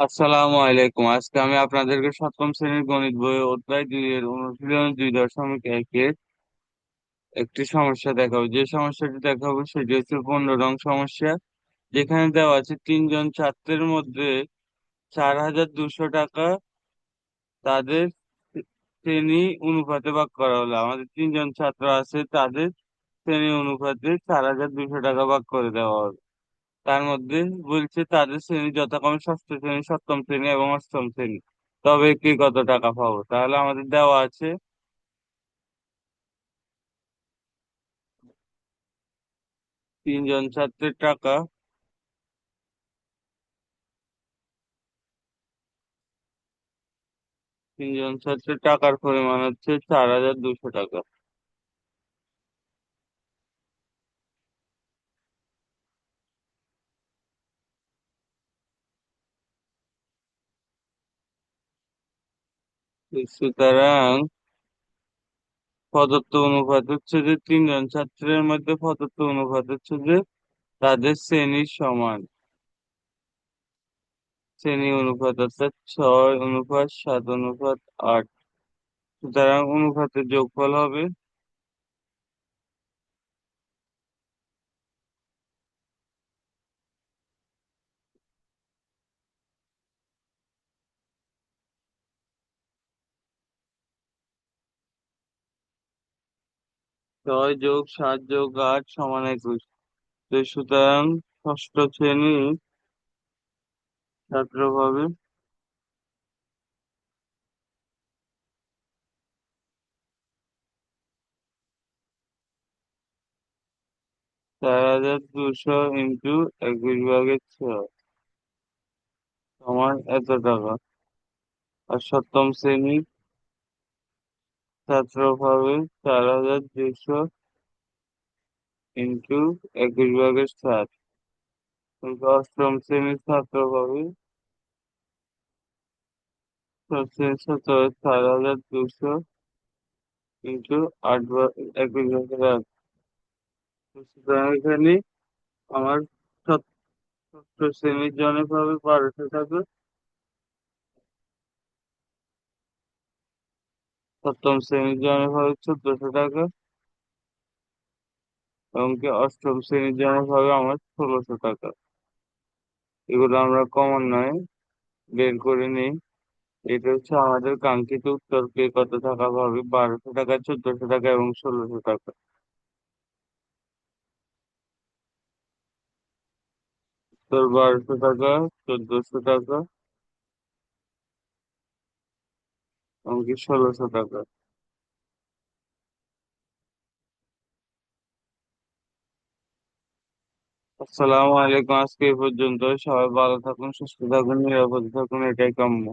আসসালামু আলাইকুম। আজকে আমি আপনাদেরকে সপ্তম শ্রেণির গণিত বই অধ্যায় দুই এর অনুশীলন দুই দশমিক একের একটি সমস্যা দেখাবো। যে সমস্যাটি দেখাবো সেটি হচ্ছে পনেরো নং সমস্যা। যেখানে দেওয়া আছে, তিনজন ছাত্রের মধ্যে চার হাজার দুশো টাকা তাদের শ্রেণি অনুপাতে ভাগ করা হলো। আমাদের তিনজন ছাত্র আছে, তাদের শ্রেণি অনুপাতে চার হাজার দুশো টাকা ভাগ করে দেওয়া হবে। তার মধ্যে বলছে তাদের শ্রেণি যথাক্রমে ষষ্ঠ শ্রেণি, সপ্তম শ্রেণি এবং অষ্টম শ্রেণি। তবে কি কত টাকা পাবো? তাহলে আমাদের দেওয়া আছে তিনজন ছাত্রের টাকা। তিনজন ছাত্রের টাকার পরিমাণ হচ্ছে চার হাজার দুশো টাকা। সুতরাং প্রদত্ত অনুপাত হচ্ছে যে তিনজন ছাত্রের মধ্যে প্রদত্ত অনুপাত হচ্ছে যে তাদের শ্রেণির সমান। শ্রেণি অনুপাত অর্থাৎ ছয় অনুপাত সাত অনুপাত আট। সুতরাং অনুপাতের যোগফল হবে ছয় যোগ সাত যোগ আট সমান একুশ। তো সুতরাং ষষ্ঠ শ্রেণি ছাত্র পাবে চার হাজার দুশো ইন্টু একুশ ভাগের ছয় সমান এত টাকা। আর সপ্তম শ্রেণির ছাত্র পাবে চার হাজার দুশো ইন্টু একুশ ভাগের সাত। অষ্টম শ্রেণির ছাত্র পাবে সব শ্রেণির ছাত্র পাবে চার হাজার দুশো ইন্টু আট একুশ ভাগের আট। সুতরাং এখানে আমার ষষ্ঠ শ্রেণির জন্য পাবে বারোশো টাকা সপ্তম শ্রেণির জন্য পাবে চোদ্দশো টাকা। এবং কি অষ্টম শ্রেণির জন্য পাবে আমার ষোলোশো টাকা। এগুলো আমরা ক্রমান্বয়ে বের করে নিই। এটা হচ্ছে আমাদের কাঙ্ক্ষিত উত্তর কে কত টাকা পাবে? বারোশো টাকা, চোদ্দশো টাকা এবং ষোলোশো টাকা। উত্তর বারোশো টাকা, চোদ্দশো টাকা। এবং কি ষোলোশো টাকা। আসসালামু আলাইকুম, আজকে এই পর্যন্ত সবাই ভালো থাকুন, সুস্থ থাকুন, নিরাপদ থাকুন, এটাই কাম্য।